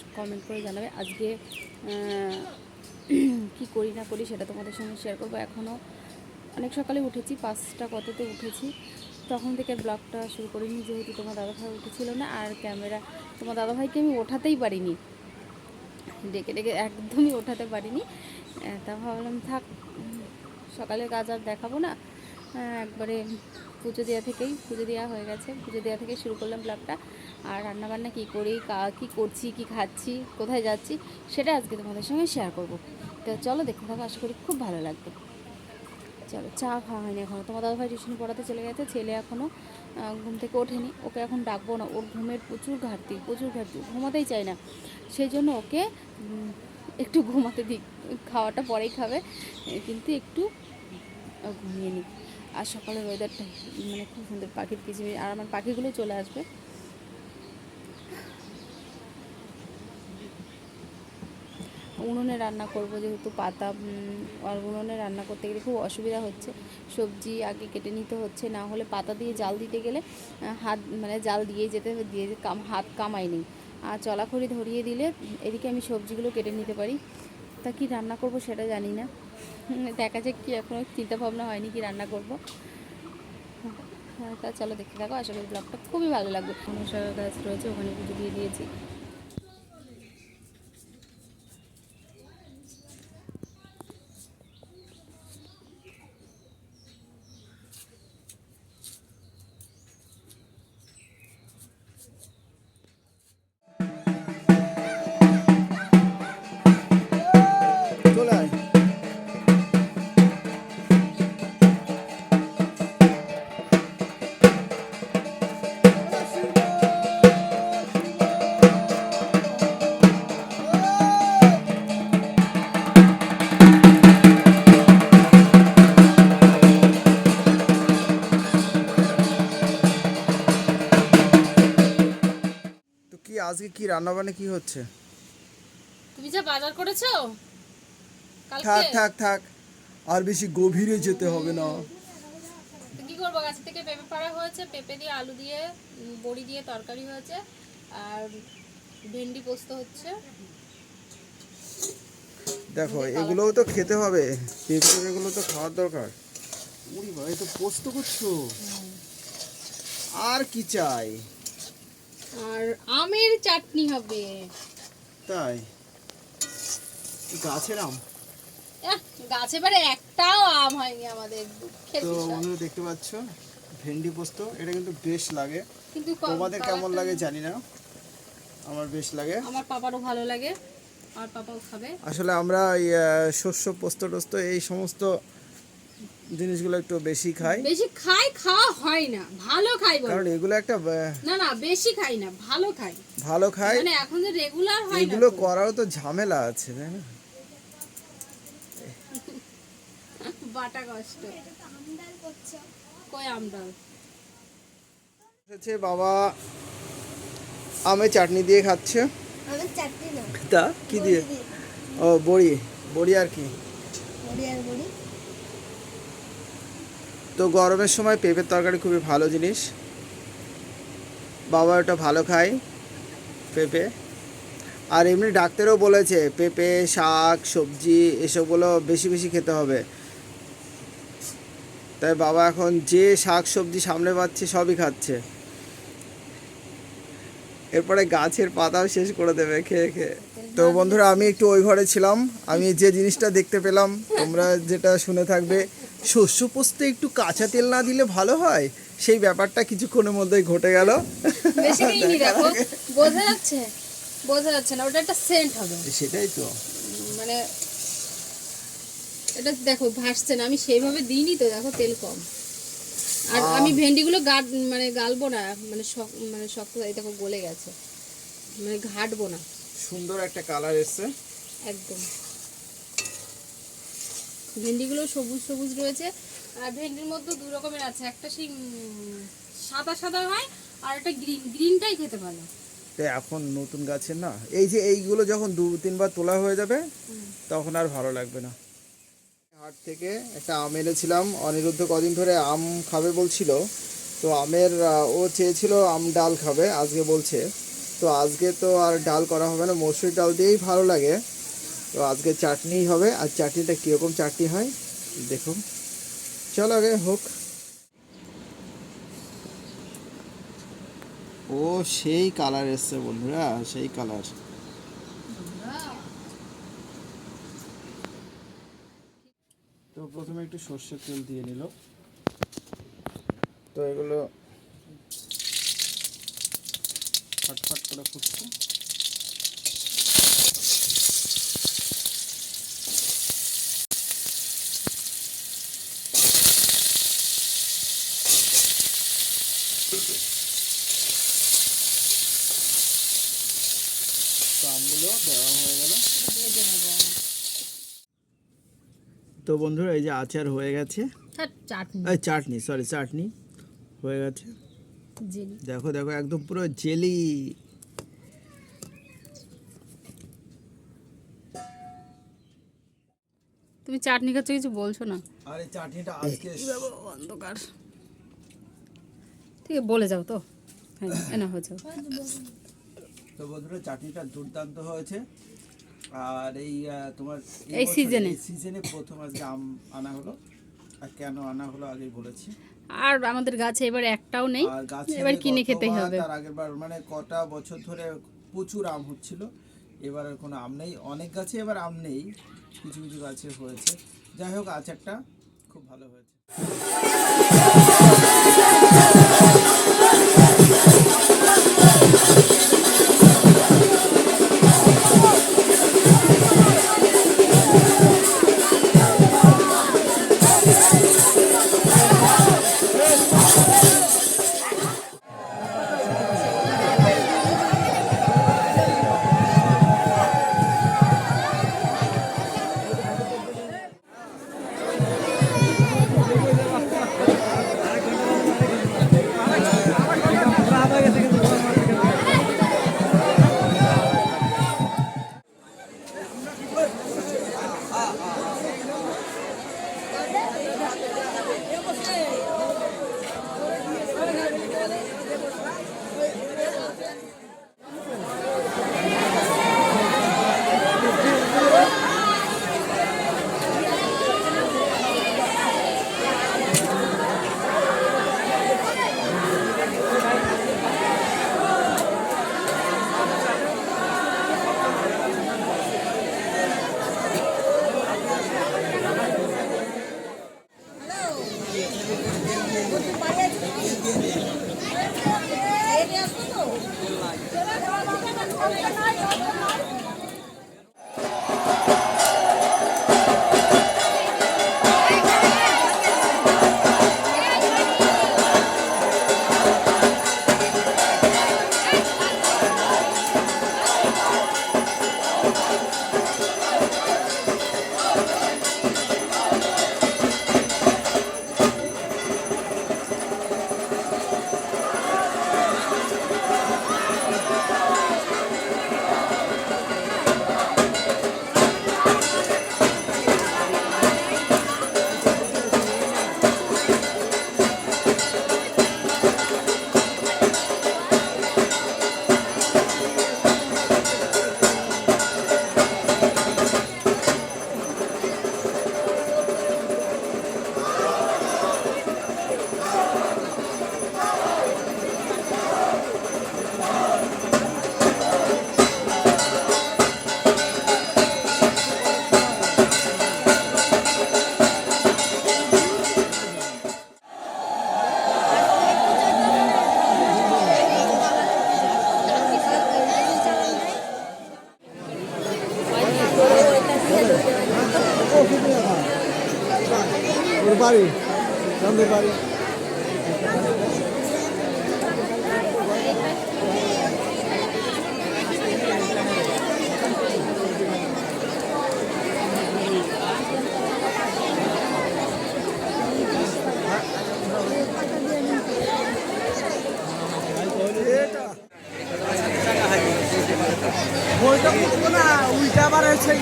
সকাল কমেন্ট করে জানাবে। আজকে কি করি না করি সেটা তোমাদের সঙ্গে শেয়ার করব। এখনও অনেক সকালে উঠেছি পাঁচটা কততে উঠেছি তখন থেকে ব্লগটা শুরু করিনি যেহেতু তোমার দাদাভাই উঠেছিল না আর ক্যামেরা তোমার দাদাভাইকে আমি ওঠাতেই পারিনি। ডেকে ডেকে একদমই ওঠাতে পারিনি। তা ভাবলাম থাক উম, সকালের কাজ আর দেখাবো না। একবারে পুজো দেওয়া থেকেই পুজো দেওয়া হয়ে গেছে। পুজো দেওয়া থেকে শুরু করলাম ব্লগটা। আর রান্নাবান্না কী করি, কা- করছি, কী খাচ্ছি, কোথায় যাচ্ছি, সেটা আজকে তোমাদের সঙ্গে শেয়ার করব। তো চলো দেখতে থাকো, আশা করি খুব ভালো লাগবে। চলো, চা খাওয়া হয়নি এখনও তোমার দাদাভাই টিউশন পড়াতে চলে গেছে, ছেলে এখনও ঘুম থেকে ওঠেনি। ওকে এখন ডাকবো না, ওর ঘুমের প্রচুর ঘাটতি প্রচুর ঘাটতি ঘুমাতেই চায় না। সেই জন্য ওকে একটু ঘুমাতে দিই খাওয়াটা পরেই খাবে কিন্তু একটু ঘুমিয়ে নিই আর সকালের ওয়েদারটা মানে খুব সুন্দর, পাখির কিচিমিচি, আর আমার পাখিগুলো চলে আসবে। উনুনে রান্না করব যেহেতু পাতা আর উনুনে রান্না করতে গেলে খুব অসুবিধা হচ্ছে। সবজি আগে কেটে নিতে হচ্ছে, না হলে পাতা দিয়ে জাল দিতে গেলে হাত মানে জাল দিয়ে যেতে দিয়ে কাম, হাত কামাই নেই আর চলাখড়ি ধরিয়ে দিলে এদিকে আমি সবজিগুলো কেটে নিতে পারি। তা কি রান্না করব সেটা জানি না। দেখা যাক কি এখনও চিন্তা ভাবনা হয়নি কি রান্না করব। তা চলো দেখতে থাকো, আশা করি ব্লগটা খুবই ভালো লাগবে। মশলা গাছ রয়েছে, ওখানে পুজো দিয়ে দিয়েছি। কি রান্না বান্না কি হচ্ছে? তুমি যা বাজার করেছ? থাক থাক থাক। আর বেশি গভীরে যেতে হবে না। কি করব? গাছ থেকে পেঁপে পাড়া হয়েছে পেঁপে দিয়ে আলু দিয়ে বড়ি দিয়ে তরকারি হয়েছে আর ভেন্ডি পোস্ত হচ্ছে। দেখো এগুলোও তো খেতে হবে। পেঁপে এগুলো তো খাওয়ার দরকার। উরি ভাই তো পোস্ত করছ। আর কি চাই? আর আমের চাটনি হবে। তাই? গাছের আম? গাছে বারে একটাও আম হয়নি আমাদের তো। বন্ধুরা দেখতে পাচ্ছ ভেন্ডি পোস্ত এটা কিন্তু বেশ লাগে। কিন্তু তোমাদের কেমন লাগে জানি না আমার বেশ লাগে। আমার পাপারও ভালো লাগে আর পাপাও খাবে। আসলে আমরা এই, শস্য পোস্ত টোস্ত এই সমস্ত জিনিসগুলো একটু বেশি খাই। বেশি খাই খাওয়া হয় না। ভালো খাই বল। কারণ এগুলো একটা না না বেশি খাই না ভালো খাই। ভালো খাই। মানে এখন যে রেগুলার হয় না এগুলো। করারও তো ঝামেলা আছে তাই না? বাটা কষ্ট। কই আমডাল হচ্ছে বাবা আমের চাটনি দিয়ে খাচ্ছে। আমার চাটনি না। তা কি দিয়ে। ও বড়ি। বড়ি আর কি? বড়ি আর বড়ি। তো গরমের সময় পেঁপের তরকারি খুবই ভালো জিনিস। বাবা ওটা ভালো খায়, পেঁপে। আর এমনি ডাক্তারও বলেছে, পেঁপে, শাক, সবজি এসবগুলো বেশি বেশি খেতে হবে। তাই বাবা এখন যে শাক, সবজি সামনে পাচ্ছে, সবই খাচ্ছে। এরপরে গাছের পাতাও শেষ করে দেবে খেয়ে খেয়ে। তো বন্ধুরা, আমি একটু ওই ঘরে ছিলাম। আমি যে জিনিসটা দেখতে পেলাম, তোমরা যেটা শুনে থাকবে শস্য পোস্তে একটু কাঁচা তেল না দিলে ভালো হয়? সেই ব্যাপারটা কিছুক্ষণের মধ্যেই ঘটে গেল। বেশি দিইনি দেখো। বোঝা যাচ্ছে? বোঝা যাচ্ছে না ওটা একটা সেন্ট হবে। সেটাই তো। মানে এটা দেখো ভাসছে না। আমি সেইভাবে দিইনি তো দেখো তেল কম। আর আমি ভেন্ডিগুলো গাট মানে গালবো না মানে মানে শক্ত দেখো গলে গেছে। মানে ঘাটবো না। সুন্দর একটা কালার এসছে। একদম। ভেন্ডিগুলো সবুজ সবুজ রয়েছে। আর ভেন্ডির মধ্যে দু রকমের আছে। একটা সেই সাদা সাদা হয় আর একটা গ্রিন। গ্রিনটাই খেতে ভালো। তো এখন নতুন গাছের না? এই যে এইগুলো যখন দু তিনবার তোলা হয়ে যাবে তখন আর ভালো লাগবে না। হাট থেকে একটা আম এনেছিলাম। অনিরুদ্ধ কদিন ধরে আম খাবে বলছিল। তো আমের ও চেয়েছিল আম ডাল খাবে আজকে বলছে। তো আজকে তো আর ডাল করা হবে না। মসুর ডাল দিয়েই ভালো লাগে। তো আজকে চাটনি হবে। আর চাটনিটা কীরকম চাটনি হয়, দেখুন। চলো আগে হোক। ও, সেই কালার এসছে বন্ধুরা, সেই কালার। তো প্রথমে একটু সর্ষের তেল দিয়ে নিল। তো এগুলো ফাটফাট করে ফুটছে। তো আমগুলো দেওয়া হয়ে গেল। তো বন্ধুরা এই যে আচার হয়ে গেছে। চাটনি। চাটনি সরি চাটনি। হয়ে গেছে। দেখো দেখো একদম পুরো জেলি। তুমি চাটনি খাচ্ছ কিছু বলছো না? আর চাটনিটা আজকে অন্ধকার। ঠিক আছে বলে যাও তো। হ্যাঁ এনা হয়ে যাও তো বন্ধুরা চাটনিটা দুর্দান্ত হয়েছে। আর এই তোমার এই এ? সিজনে প্রথম আজকে আম আনা হলো। আর কেন আনা হলো আগেই বলেছি। আর আমাদের গাছে এবার একটাও নেই। আর গাছে এবার কিনে খেতে হবে। তার আগের বার মানে কটা বছর ধরে প্রচুর আম হচ্ছিল। এবার আর কোনো আম নেই। অনেক গাছে এবার আম নেই। কিছু কিছু গাছে হয়েছে। যাই হোক আচারটা খুব ভালো হয়েছে। ওর বাড়ি আমাদের বাড়ি বইটা না উল্টা আবার এসে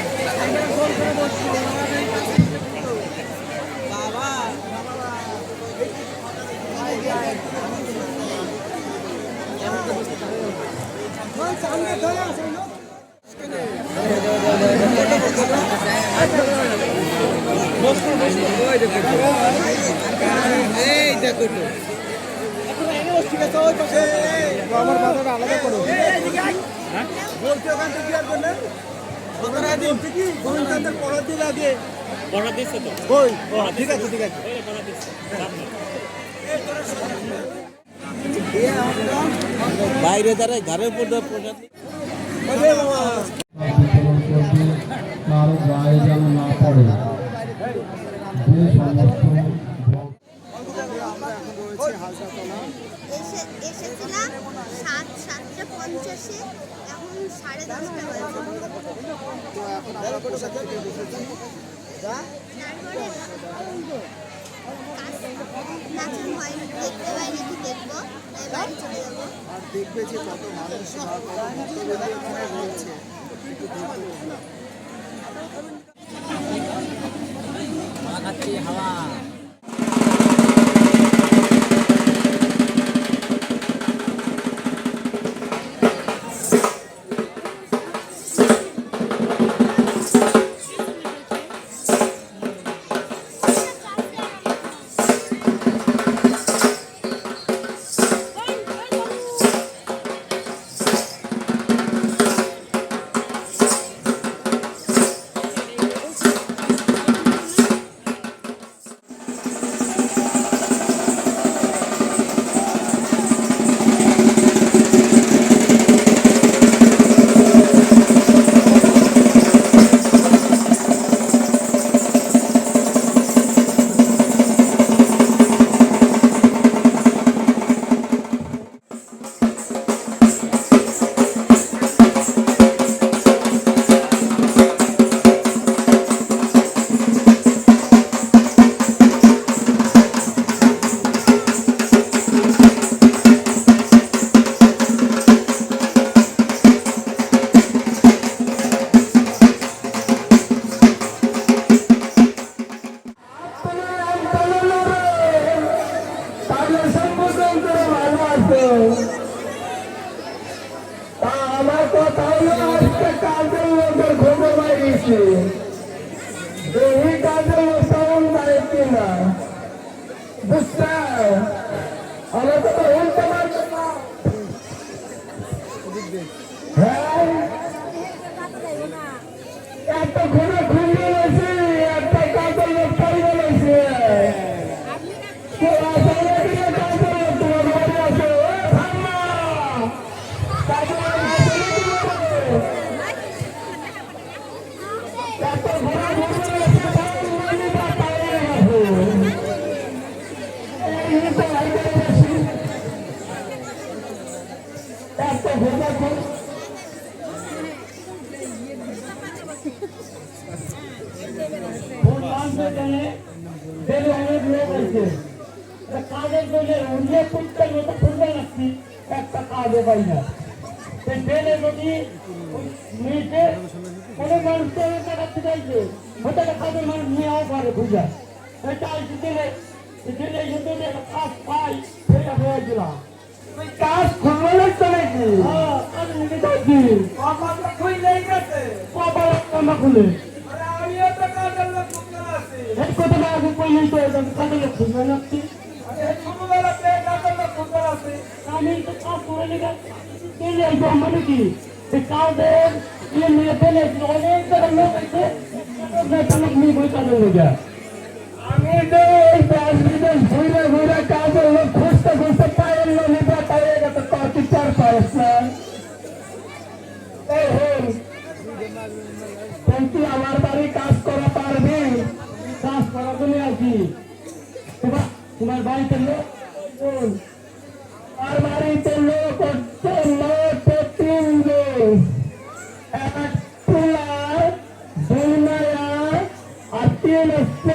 গোল করে বসছিল আমার পাতাটা আলাদা করো বলছি ওখান থেকে কি আর করলেন কথাটা দিন কি গোবিন্দান্তের পড়ার দিন আগে পড়া দিচ্ছে তো ওই ঠিক আছে ঠিক আছে। বাইরে প্রসাদ এসেছিলাম সাত সাতটা পঞ্চাশে এখন সাড়ে দশটা আর দেখবে যে কত মানুষ কত ভক্তবৃন্দ এখানে রয়েছে একটু দেখবে আমার অনেক লোক আছে কাজের জন্য উল্লেখ করতে মতো খুলবে রাখছি একটা কাজে পাই না সেই ট্রেনে যদি মেয়েতে অনেক মানুষ তো অনেক টাকাতে চাইছে হয়তো একটা কাজের মানুষ নিয়েও পারে বুঝা এটা আইসি দিলে দিলে যদি একটা কাজ পাই সেটা হয়ে দিলাম কাজ খুলবে লাগতো নাকি হ্যাঁ কাজ নিতে চাইছি কপালটা খুললেই গেছে কপাল কামা খুলে। হেড কত না আগে কইলেই তো এটা কাজে লোক খুলবে লাগছি আমি তো কাজ করে নিয়ে চলে আসব মানে কি এই কাজের ইয়ে নিয়ে লোক আছে। লোক তো এই কাজের লোক খুঁজতে খুঁজতে পায়ের লোক কয়েকটি চার পায়েস না এই। হন তুই আমার বাড়ি কাজ করা পারবি? কাজ করার জন্য আর কি? তোমার তোমার বাড়িতে লোক? আমার বাড়িতে লোক হচ্ছে মোট তিনজন এক পোলা দুই মায়া আর তিন হচ্ছে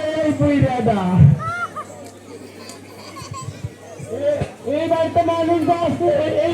এ- এই বাড়িতে মানুষ আছে এই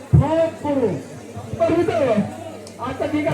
সব করো করবি তো আচ্ছা ঠিক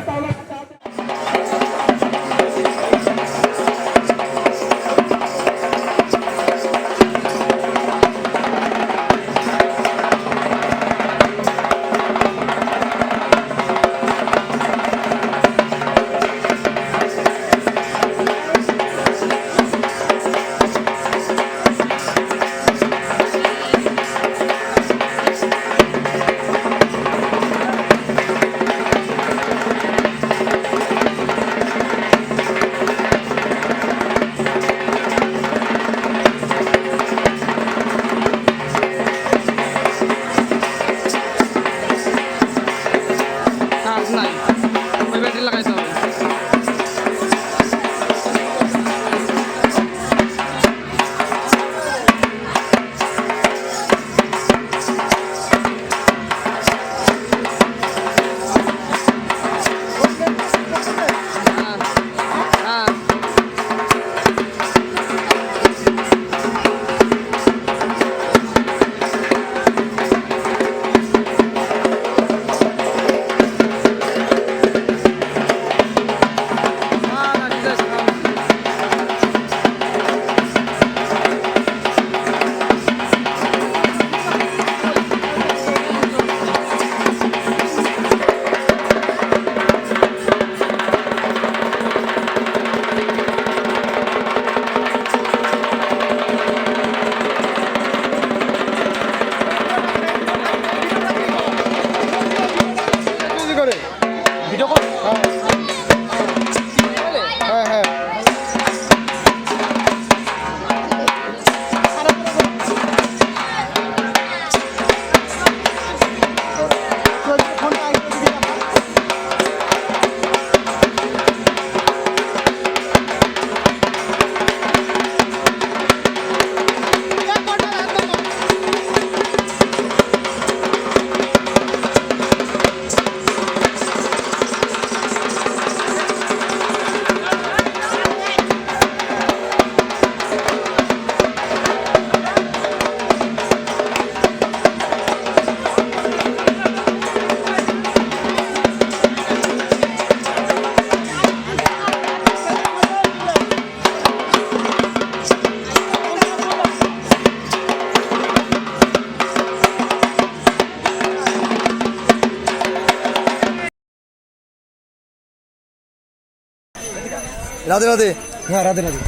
রাধে রাধে। হ্যাঁ রাধে রাধে।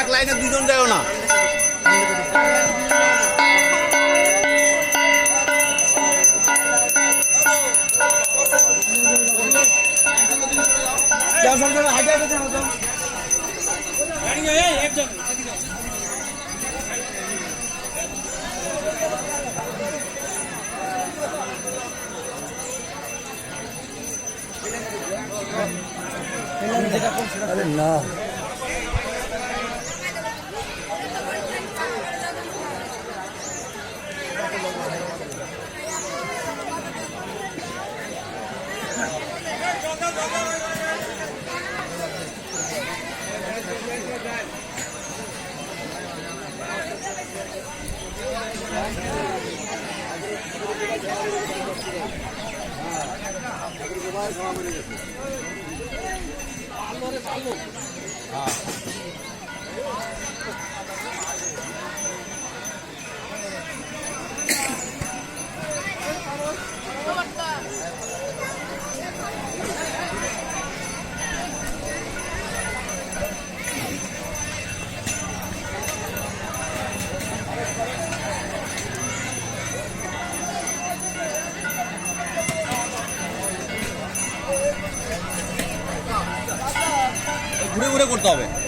এক লাইনে দুজন দেয় না। আরে না। ঘুরে ঘুরে Oh. করতে হবে।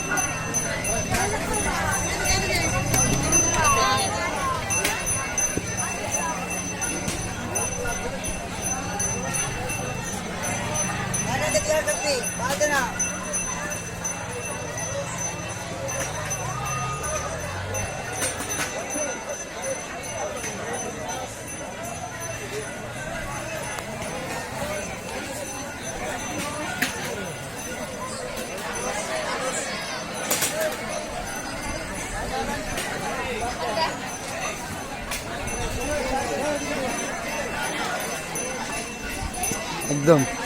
একদম